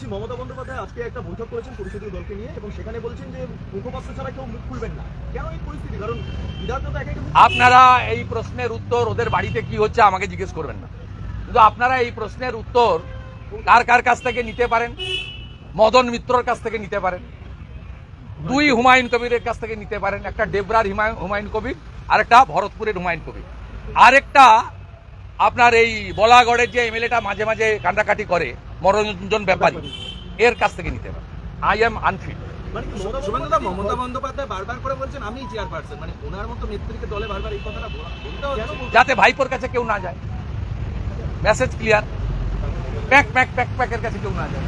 বলছি মমতা বন্দ্যোপাধ্যায় আজকে একটা বৈঠক করেছেন পরিষদীয় দলকে নিয়ে এবং সেখানে বলছেন যে মুখপাত্র ছাড়া কেউ মুখ খুলবেন না। কেন এই পরিস্থিতি? কারণ আপনারা এই প্রশ্নের উত্তর ওদের বাড়িতে কি হচ্ছে আমাকে জিজ্ঞেস করবেন না। কিন্তু আপনারা এই প্রশ্নের উত্তর কার কার কাছ থেকে নিতে পারেন? মদন মিত্রর কাছ থেকে নিতে পারেন। দুই হুমায়ুন কবিরের কাছ থেকে নিতে পারেন। একটা ডেবরার হুমায়ুন হুমায়ুন কবির আর একটা ভরতপুরের হুমায়ুন কবির। আরেকটা আপনার এই বলাগড়ের যে এমএলএটা মাঝে মাঝে কান্ডাকাটি করে মনোরঞ্জন ব্যাপারী। এর কাছ থেকে নিতে পারেন আই এম আনফিট মানে মমতা বন্দ্যোপাধ্যায় বারবার করে বলছেন আমি চেয়ারপারসন মানে ওনার মতো নেত্রীকে দলে বারবার এই কথাটা বলা- বলতে হচ্ছে। কেন বলছেন? যাতে ভাইপোর কাছে কেউ না যায়। Message clear pack pack pack প্যাকের কাছে কেউ না যায়।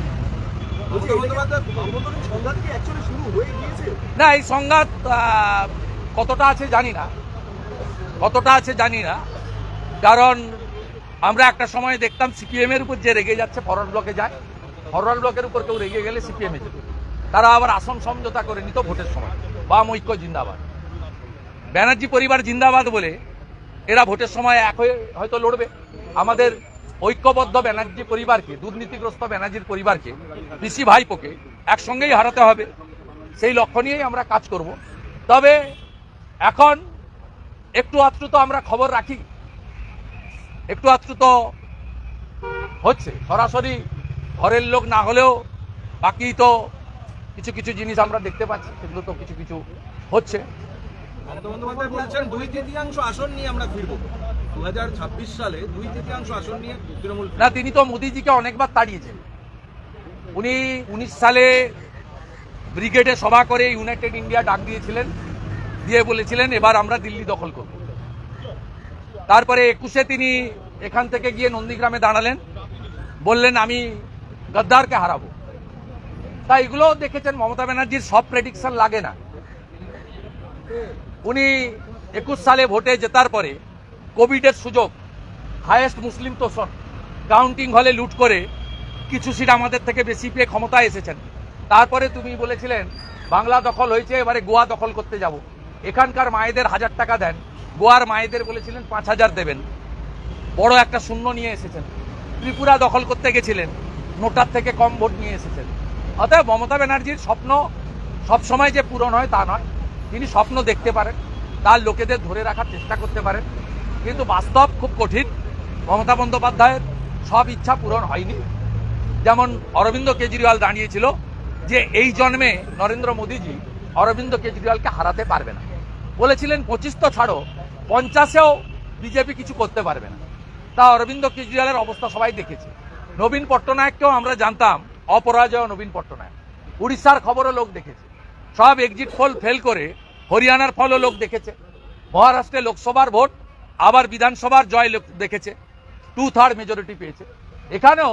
না এই সংঘাত কতটা আছে জানি না। কতটা আছে জানি না। কারণ আমরা একটা সময় দেখতাম সিপিএম এর উপর যে রেগে যাচ্ছে ফরওয়ার্ড ব্লকে যায়। ফরওয়ার্ড ব্লকের উপর কেউ রেগে গেলে সিপিএম যেত। তারা আবার আসন সমঝোতা করে নিত ভোটের সময়। বাম ঐক্য জিন্দাবাদ। ব্যানার্জি পরিবার জিন্দাবাদ বলে এরা ভোটের সময় এক হয়ে হয়তো লড়বে। আমাদের ঐক্যবদ্ধ ব্যানার্জি পরিবারকে, দুর্নীতিগ্রস্ত ব্যানার্জির পরিবারকে, পিসি ভাইপোকে একসঙ্গেই হারাতে হবে। সেই লক্ষ্য নিয়েই আমরা কাজ করব। তবে এখন একটু আধটু তো আমরা খবর রাখি। একটু আধটু তো হচ্ছে। সরাসরি ঘরের লোক না হলেও বাকি তো কিছু কিছু জিনিস আমরা দেখতে পাচ্ছি সেগুলো তো কিছু কিছু হচ্ছে। বলছেন দুই তৃতীয়াংশ আসন নিয়ে আমরা ফিরবো। দু সালে দুই তৃতীয়াংশ আসন নিয়ে তৃণমূল না তিনি তো মোদিজিকে অনেকবার তাড়িয়েছেন। উনি উনিশ সালে ব্রিগেডে সভা করে ইউনাইটেড ইন্ডিয়া ডাক দিয়েছিলেন দিয়ে বলেছিলেন এবার আমরা দিল্লি দখল করব। তারপরে একুশে তিনি এখান থেকে গিয়ে নন্দীগ্রামে দাঁড়ালেন। বললেন, আমি গদ্দারকে হারাবো। তা এগুলো দেখেছেন মমতা ব্যানার্জির, সব প্রেডিকশন লাগে না। উনি একুশ সালে ভোটে জেতার পরে কোভিডের সুযোগ হায়েস্ট মুসলিম তোষণ কাউন্টিং হলে লুট করে কিছু সিট আমাদের থেকে বেশি পেয়ে ক্ষমতায় এসেছেন। তারপরে তুমি বলেছিলেন, বাংলা দখল হয়েছে, এবারে গোয়া দখল করতে যাব। এখানকার মায়েদের হাজার টাকা দেন গোয়ার মায়েদের বলেছিলেন, পাঁচ হাজার দেবেন। বড় একটা শূন্য নিয়ে এসেছেন। ত্রিপুরা দখল করতে গেছিলেন। নোটার থেকে কম ভোট নিয়ে এসেছেন। অতএব মমতা ব্যানার্জির স্বপ্ন সবসময় যে পূরণ হয় তা নয়। তিনি স্বপ্ন দেখতে পারেন, তার লোকেদের ধরে রাখার চেষ্টা করতে পারেন। কিন্তু বাস্তব খুব কঠিন। মমতা বন্দ্যোপাধ্যায়ের সব ইচ্ছা পূরণ হয়নি। যেমন অরবিন্দ কেজরিওয়াল দাঁড়িয়েছিল যে, এই জন্মে নরেন্দ্র মোদীজি অরবিন্দ কেজরিওয়ালকে হারাতে পারবে না। বলেছিলেন, পঁচিশ তো ছাড়ো, পঞ্চাশেও বিজেপি কিছু করতে পারবে না। তা অরবিন্দ কেজরিওয়ালের অবস্থা সবাই দেখেছে। নবীন পট্টনায়ককেও আমরা জানতাম, অপরাজয় নবীন পট্টনায়ক। উড়িষ্যার খবরও লোক দেখেছে। সব এক্সিট ফল ফেল করে হরিয়ানার ফলও লোক দেখেছে। মহারাষ্ট্রে লোকসভার ভোট, আবার বিধানসভার জয় লোক দেখেছে। টু থার্ড মেজরিটি পেয়েছে। এখানেও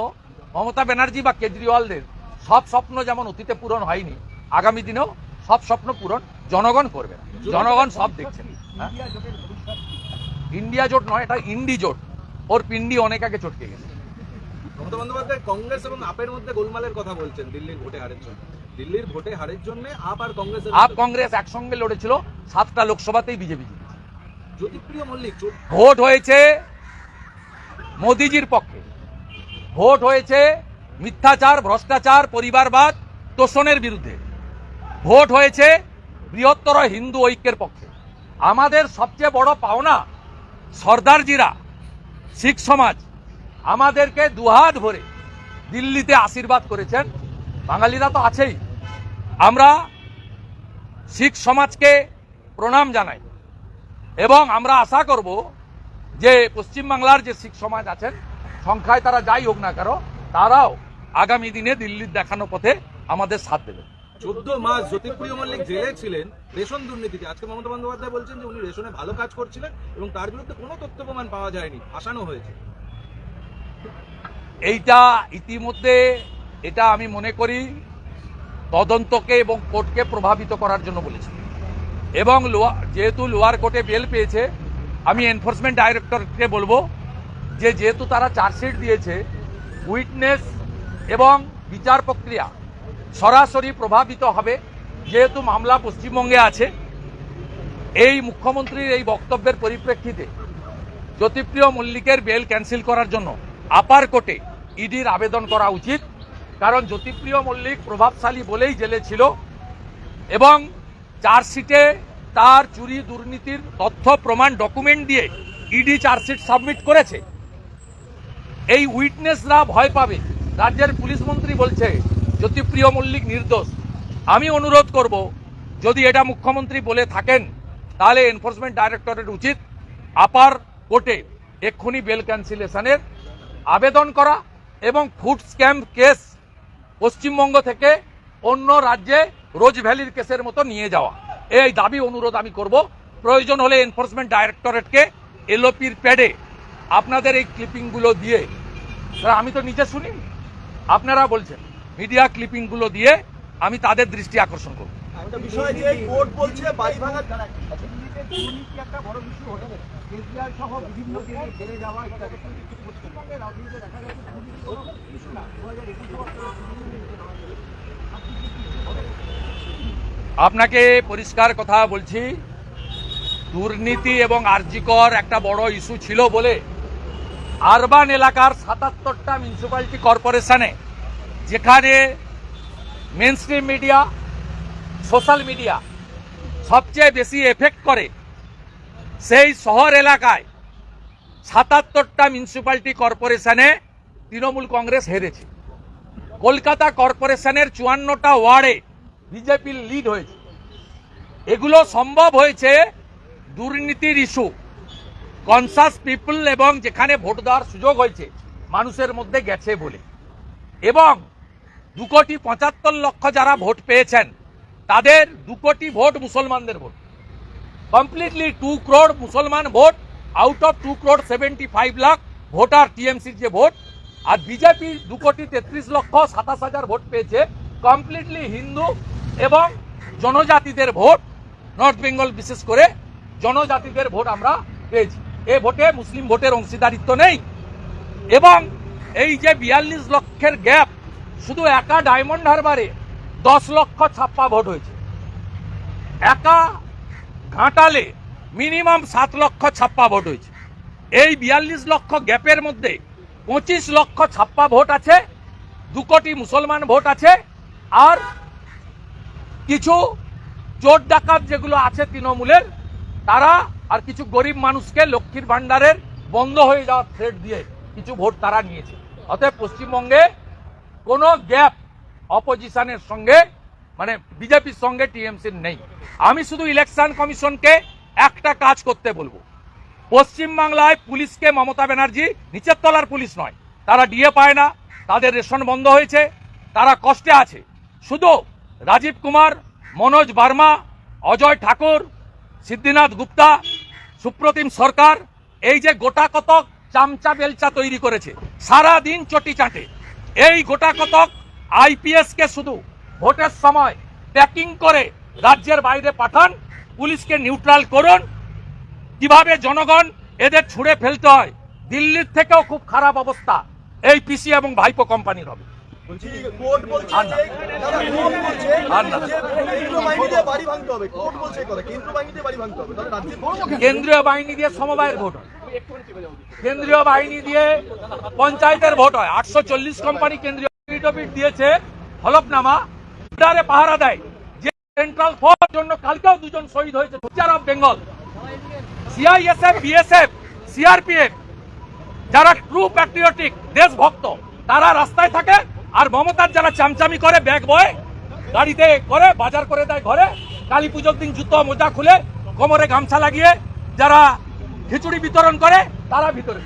মমতা ব্যানার্জি বা কেজরিওয়ালদের সব স্বপ্ন যেমন অতীতে পূরণ হয়নি, আগামী দিনেও সব স্বপ্ন পূরণ জনগণ করবে না। জনগণ সব দেখছেন হ্যাঁ? ইন্ডিয়া জোট নয় এটা ইন্ডি জোট। ওর পিন্ডি অনেক আগে চটকে গেছে। মমতা বন্দ্যোপাধ্যায় কংগ্রেস এবং আপের মধ্যে গোলমালের কথা বলছেন দিল্লির ভোটে হারের জন্য। দিল্লির ভোটে হারের জন্য আপ আর কংগ্রেসের আপ কংগ্রেস একসঙ্গে লড়েছিল সাতটা লোকসভাতেই বিজেপি জ্যোতিপ্রিয় মল্লিক ভোট হয়েছে মোদিজির পক্ষে। ভোট হয়েছে মিথ্যাচার ভ্রষ্টাচার পরিবারবাদ তোষণের বিরুদ্ধে। ভোট হয়েছে বৃহত্তর হিন্দু ঐক্যের পক্ষে। আমাদের সবচেয়ে বড় পাওনা সর্দারজিরা, শিখ সমাজ। আমাদেরকে দুহাত ভরে দিল্লিতে আশীর্বাদ করেছেন। বাঙালিরা তো আছেই। আমরা শিখ সমাজকে প্রণাম জানাই এবং আমরা আশা করব যে পশ্চিমবাংলার যে শিখ সমাজ আছেন, সংখ্যায় তারা যাই হোক না কেন, তারাও আগামী দিনে দিল্লির দেখানো পথে আমাদের সাথ দেবে চোদ্দ মাস জ্যোতিপ্রিয় মল্লিক জেলে ছিলেন রেশন দুর্নীতিতে। আজকে মমতা বন্দ্যোপাধ্যায় বলছেন যে উনি রেশনে ভালো কাজ করছিলেন এবং তার বিরুদ্ধে কোনো তথ্য প্রমাণ পাওয়া যায়নি, ফাঁসানো হয়েছে। এইটা ইতিমধ্যে, এটা আমি মনে করি, তদন্তকে এবং কোর্টকে প্রভাবিত করার জন্য বলেছি। এবং যেহেতু লোয়ার কোর্টে বেল পেয়েছে, আমি এনফোর্সমেন্ট ডাইরেক্টরকে বলব যে যেহেতু তারা চার্জশিট দিয়েছে, উইটনেস এবং বিচার প্রক্রিয়া সরাসরি প্রভাবিত হবে, যেহেতু মামলা পশ্চিমবঙ্গে আছে। এই মুখ্যমন্ত্রীর এই বক্তব্যের পরিপ্রেক্ষিতে জ্যোতিপ্রিয় মল্লিকের বেল ক্যান্সেল করার জন্য আপার কোর্টে ইডির আবেদন করা উচিত। কারণ জ্যোতিপ্রিয় মল্লিক প্রভাবশালী বলেই জেলে ছিল এবং চার্জশিটে তার চুরি দুর্নীতির তথ্য, প্রমাণ, ডকুমেন্ট দিয়ে ইডি চার্জশিট সাবমিট করেছে। এই উইটনেসরা ভয় পাবে। রাজ্যের পুলিশ মন্ত্রী বলছে জ্যোতিপ্রিয় মল্লিক নির্দোষ, আমি অনুরোধ করব, যদি এটা মুখ্যমন্ত্রী বলে থাকেন, তাহলে এনফোর্সমেন্ট ডাইরেক্টরেট উচিত আপার কোর্টে এক্ষুনি বেল ক্যান্সেলেশনের আবেদন করা এবং ফুড স্ক্যাম কেস পশ্চিমবঙ্গ থেকে অন্য রাজ্যে রোজ ভ্যালির কেসের মতো নিয়ে যাওয়া। এই দাবি, অনুরোধ আমি করব। প্রয়োজন হলে এনফোর্সমেন্ট ডাইরেক্টরেটকে এলওপির প্যাডে আপনাদের এই ক্লিপিংগুলো দিয়ে। আমি তো নিজে শুনি আপনারা বলছেন। মিডিয়া ক্লিপিংগুলো দিয়ে আমি তাদের দৃষ্টি আকর্ষণ করব। একুশে আপনাকে পরিষ্কার কথা বলছি দুর্নীতি এবং আর্জিকর একটা বড় ইস্যু ছিল বলে আরবান এলাকার সাতাত্তরটা মিউনিসিপ্যালিটি কর্পোরেশনে যেখানে main stream media social media সবচেয়ে বেশি এফেক্ট করে, সেই শহর এলাকায় সাতাত্তরটা মিউনিসিপ্যালিটি কর্পোরেশনে তৃণমূল কংগ্রেস হেরেছে। কলকাতা কর্পোরেশনের চুয়ান্নটা ওয়ার্ডে বিজেপির লিড হয়েছে। এগুলো সম্ভব হয়েছে দুর্নীতির ইস্যু কনসাস পিপল এবং যেখানে ভোট দেওয়ার সুযোগ হয়েছে, মানুষের মধ্যে গেছে বলে। এবং দু কোটি পঁচাত্তর লক্ষ যারা ভোট পেয়েছেন, তাদের দু কোটি ভোট মুসলমানদের ভোট। কমপ্লিটলি টু ক্রোড মুসলমান vote out of two crore seventy five lakh voter টিএমসির যে ভোট, আর বিজেপি দু কোটি তেত্রিশ লক্ষ সাতাশ হাজার ভোট পেয়েছে কমপ্লিটলি হিন্দু এবং জনজাতিদের ভোট নর্থ বেঙ্গল বিশেষ করে জনজাতিদের ভোট আমরা পেয়েছি। এ ভোটে মুসলিম ভোটের অংশীদারিত্ব নেই। এবং এই যে বিয়াল্লিশ লক্ষের গ্যাপ শুধু একা ডায়মন্ড হারবারে দশ লক্ষ ছাপ্পা ভোট হয়েছে। একা ঘাটালে মিনিমাম সাত লক্ষ ছাপ্পা ভোট হয়েছে। এই বিয়াল্লিশ লক্ষ গ্যাপের মধ্যে পঁচিশ লক্ষ ছাপ্পা ভোট আছে, দু কোটি মুসলমান ভোট আছে, আর কিছু চোর ডাকাত যেগুলো আছে তৃণমূলের, তারা আর কিছু গরিব মানুষকে লক্ষ্মীর ভাণ্ডারের বন্ধ হয়ে যাওয়ার থ্রেট দিয়ে কিছু ভোট তারা নিয়েছে। অতএব পশ্চিমবঙ্গে কোনো গ্যাপ অপোজিশনের সঙ্গে মানে বিজেপির সঙ্গে টিএমসির নেই। আমি শুধু ইলেকশন কমিশনকে একটা কাজ করতে বলব। পশ্চিমবাংলায় পুলিশকে মমতা ব্যানার্জি নিচের তলার পুলিশ নয়। তারা ডিএ পায় না, তাদের রেশন বন্ধ হয়েছে, তারা কষ্টে আছে। শুধু রাজীব কুমার, মনোজ বার্মা, অজয় ঠাকুর, সিদ্ধিনাথ গুপ্তা, সুপ্রতিম সরকার, এই যে গোটা কতক চামচা বেলচা তৈরি করেছে সারা দিন চটি চাটে। এই গোটা কতক আইপিএস কে শুধু ভোটের সময় ট্যাকিং করে রাজ্যের বাইরে পাঠান পুলিশকে নিউট্রাল করুন। কীভাবে জনগণ এদের ছুঁড়ে ফেলতে হয় দিল্লির থেকেও খুব খারাপ অবস্থা। এই পিসি এবং ভাইপো কোম্পানির হবে। কেন্দ্রীয় বাহিনী দিয়ে সমবায়ের ভোট কেন্দ্রীয় বাহিনী দিয়ে পঞ্চায়েতের ভোট হয়। আটশো চল্লিশ কোম্পানি কেন্দ্রীয় দিয়েছে হলফনামা। বর্ডারে পাহারা দেয়। যে সেন্ট্রাল ফোর্স জন্য কালকেও দুজন শহীদ হয়েছে। Future of Bengal CISF BSF CRPF যারা ট্রু প্যাট্রিয়টিক দেশভক্ত, তারা রাস্তায় থাকে আর মমতার যারা চামচামি করে, ব্যাগ বয়, গাড়িতে করে, বাজার করে দেয় ঘরে, কালী পুজোর দিন জুতো মোজা খুলে, কোমরে গামছা লাগিয়ে যারা খিচুড়ি বিতরণ করে তারা ভিতরে।